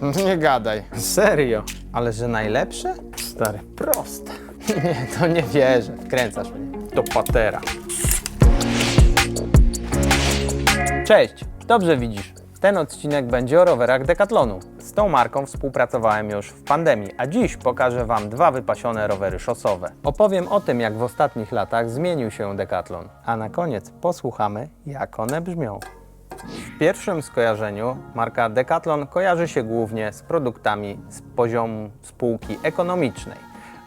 Nie gadaj. Serio? Ale że najlepsze? Stary, proste. Nie, to nie wierzę. Wkręcasz mnie. To patera. Cześć, dobrze widzisz. Ten odcinek będzie o rowerach Decathlonu. Z tą marką współpracowałem już w pandemii, a dziś pokażę Wam dwa wypasione rowery szosowe. Opowiem o tym, jak w ostatnich latach zmienił się Decathlon, a na koniec posłuchamy, jak one brzmią. W pierwszym skojarzeniu marka Decathlon kojarzy się głównie z produktami z poziomu spółki ekonomicznej,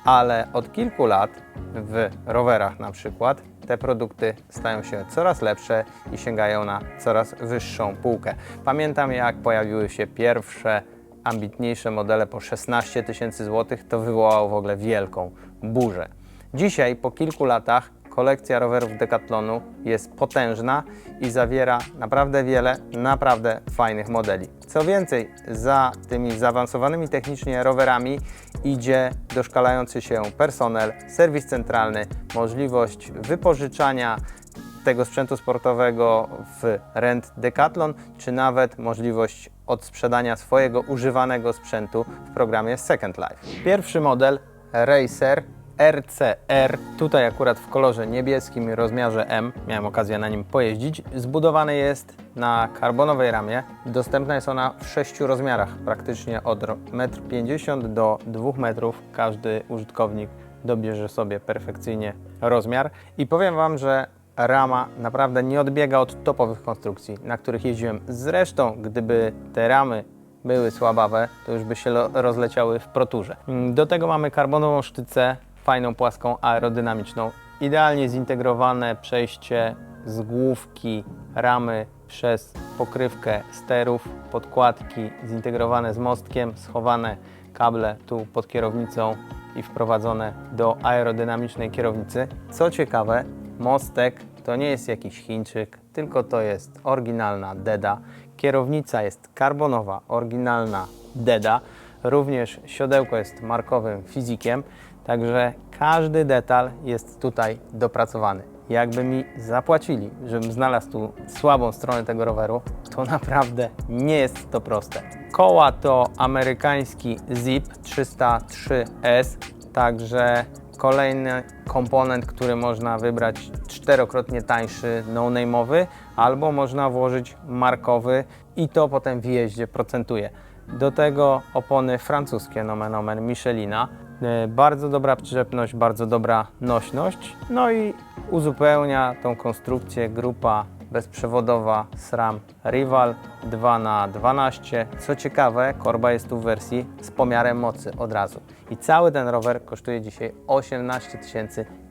ale od kilku lat w rowerach na przykład te produkty stają się coraz lepsze i sięgają na coraz wyższą półkę. Pamiętam jak pojawiły się pierwsze ambitniejsze modele po 16 tysięcy złotych, to wywołało w ogóle wielką burzę. Dzisiaj po kilku latach kolekcja rowerów Decathlonu jest potężna i zawiera naprawdę wiele naprawdę fajnych modeli. Co więcej, za tymi zaawansowanymi technicznie rowerami idzie doszkalający się personel, serwis centralny, możliwość wypożyczania tego sprzętu sportowego w rent Decathlon, czy nawet możliwość odsprzedania swojego używanego sprzętu w programie Second Life. Pierwszy model Racer RCR, tutaj akurat w kolorze niebieskim i rozmiarze M, miałem okazję na nim pojeździć. Zbudowany jest na karbonowej ramie. Dostępna jest ona w sześciu rozmiarach, praktycznie od 1,50 m do 2 metrów. Każdy użytkownik dobierze sobie perfekcyjnie rozmiar. I powiem Wam, że rama naprawdę nie odbiega od topowych konstrukcji, na których jeździłem. Zresztą, gdyby te ramy były słabawe, to już by się rozleciały w proturze. Do tego mamy karbonową sztycę, fajną, płaską, aerodynamiczną. Idealnie zintegrowane przejście z główki ramy przez pokrywkę sterów, podkładki zintegrowane z mostkiem, schowane kable tu pod kierownicą i wprowadzone do aerodynamicznej kierownicy. Co ciekawe, mostek to nie jest jakiś Chińczyk, tylko to jest oryginalna Deda. Kierownica jest karbonowa, oryginalna Deda. Również siodełko jest markowym fizikiem, także każdy detal jest tutaj dopracowany. Jakby mi zapłacili, żebym znalazł tu słabą stronę tego roweru, to naprawdę nie jest to proste. Koła to amerykański Zip 303S, także kolejny komponent, który można wybrać czterokrotnie tańszy, no-name'owy, albo można włożyć markowy i to potem w jeździe procentuje. Do tego opony francuskie, nomen omen Michelina. E, Bardzo dobra przyczepność, bardzo dobra nośność. No i uzupełnia tą konstrukcję grupa bezprzewodowa SRAM Rival 2x12. Co ciekawe, korba jest tu w wersji z pomiarem mocy od razu. I cały ten rower kosztuje dzisiaj 18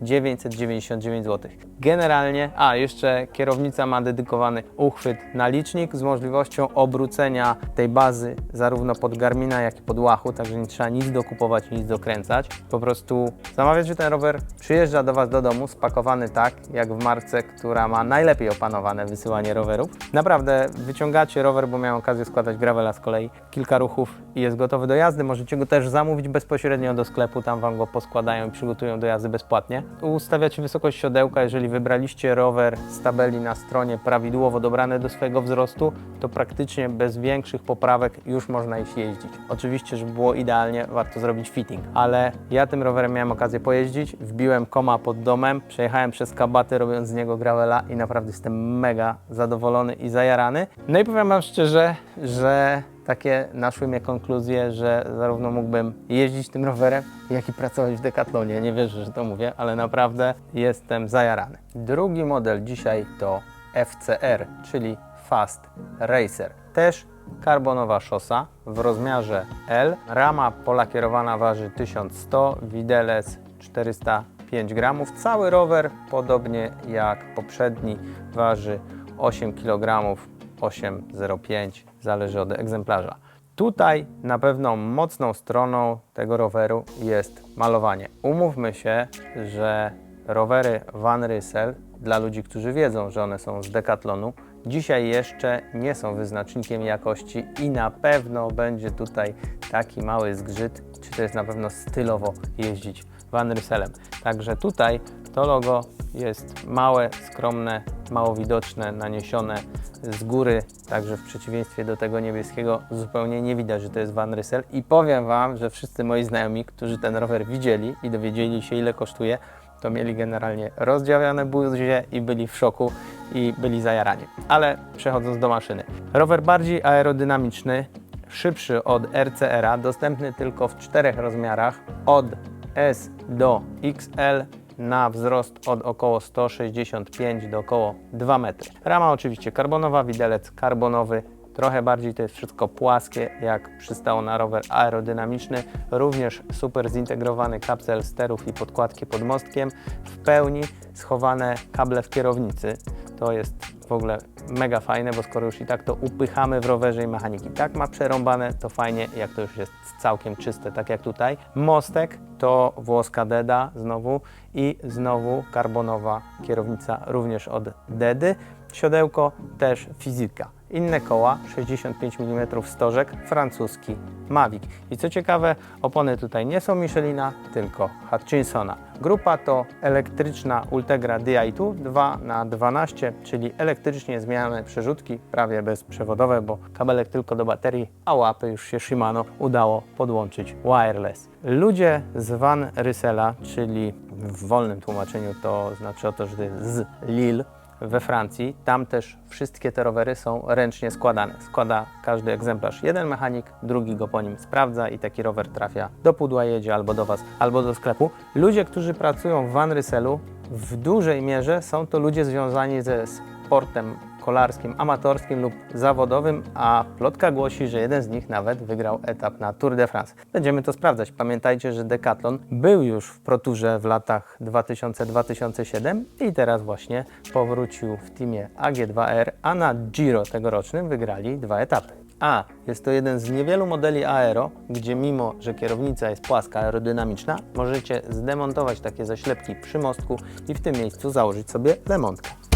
999 zł. Generalnie, a jeszcze kierownica ma dedykowany uchwyt na licznik z możliwością obrócenia tej bazy zarówno pod Garmina, jak i pod Łachu, także nie trzeba nic dokupować, nic dokręcać. Po prostu zamawiacie ten rower, przyjeżdża do Was do domu spakowany tak, jak w marce, która ma najlepiej opanowane wysyłanie rowerów. Naprawdę wyciągacie rower, bo miałem okazję składać gravela z kolei, kilka ruchów i jest gotowy do jazdy. Możecie go też zamówić bezpośrednio do sklepu, tam Wam go poskładają i przygotują do jazdy bezpłatnie. Ustawiacie wysokość siodełka, jeżeli wybraliście rower z tabeli na stronie prawidłowo dobrane do swojego wzrostu, to praktycznie bez większych poprawek już można iść jeździć. Oczywiście, żeby było idealnie, warto zrobić fitting, ale ja tym rowerem miałem okazję pojeździć, wbiłem koma pod domem, przejechałem przez kabaty robiąc z niego gravela i naprawdę jestem mega zadowolony i zajarany. No i powiem Wam szczerze, że takie naszły mnie konkluzje, że zarówno mógłbym jeździć tym rowerem, jak i pracować w Decathlonie. Nie wierzę, że to mówię, ale naprawdę jestem zajarany. Drugi model dzisiaj to FCR, czyli Fast Racer. Też karbonowa szosa w rozmiarze L. Rama polakierowana waży 1100, widelec 405 gramów. Cały rower, podobnie jak poprzedni, waży 8 kg 8,05, zależy od egzemplarza. Tutaj na pewno mocną stroną tego roweru jest malowanie. Umówmy się, że rowery Van Ryssel dla ludzi, którzy wiedzą, że one są z Decathlonu, dzisiaj jeszcze nie są wyznacznikiem jakości i na pewno będzie tutaj taki mały zgrzyt, czy to jest na pewno stylowo jeździć Van Rysselem. Także tutaj to logo jest małe, skromne, mało widoczne, naniesione z góry, także w przeciwieństwie do tego niebieskiego zupełnie nie widać, że to jest Van Ryssel i powiem Wam, że wszyscy moi znajomi, którzy ten rower widzieli i dowiedzieli się ile kosztuje, to mieli generalnie rozdziawiane buzie i byli w szoku i byli zajarani. Ale przechodząc do maszyny. Rower bardziej aerodynamiczny, szybszy od RCR-a, dostępny tylko w czterech rozmiarach od S do XL na wzrost od około 165 do około 2 metry. Rama oczywiście karbonowa, widelec karbonowy, trochę bardziej to jest wszystko płaskie, jak przystało na rower aerodynamiczny. Również super zintegrowany kapsel sterów i podkładki pod mostkiem. W pełni schowane kable w kierownicy. To jest w ogóle mega fajne, bo skoro już i tak to upychamy w rowerze i mechaniki tak ma przerąbane, to fajnie, jak to już jest całkiem czyste, tak jak tutaj. Mostek to włoska Deda znowu i znowu karbonowa kierownica również od Dedy. Siodełko też fizyka. Inne koła 65 mm stożek, francuski Mavic. I co ciekawe, opony tutaj nie są Michelina, tylko Hutchinsona. Grupa to elektryczna Ultegra Di2 2 na 12 czyli elektrycznie zmieniane przerzutki, prawie bezprzewodowe, bo kabelek tylko do baterii, a łapy już się Shimano udało podłączyć wireless. Ludzie z Van Rysela, czyli w wolnym tłumaczeniu to znaczy o to, że z Lille, we Francji. Tam też wszystkie te rowery są ręcznie składane. Składa każdy egzemplarz jeden mechanik, drugi go po nim sprawdza i taki rower trafia do pudła, jedzie albo do Was, albo do sklepu. Ludzie, którzy pracują w Van Ryselu, w dużej mierze są to ludzie związani ze sportem kolarskim, amatorskim lub zawodowym, a plotka głosi, że jeden z nich nawet wygrał etap na Tour de France. Będziemy to sprawdzać. Pamiętajcie, że Decathlon był już w Proturze w latach 2000-2007 i teraz właśnie powrócił w teamie AG2R, a na Giro tegorocznym wygrali dwa etapy. A, jest to jeden z niewielu modeli aero, gdzie mimo, że kierownica jest płaska, aerodynamiczna, możecie zdemontować takie zaślepki przy mostku i w tym miejscu założyć sobie lemontkę.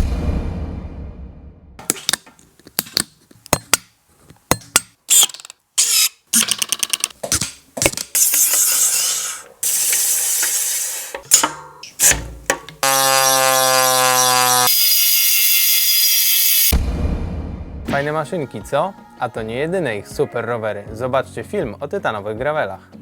Fajne maszynki, co? A to nie jedyne ich super rowery. Zobaczcie film o tytanowych gravelach.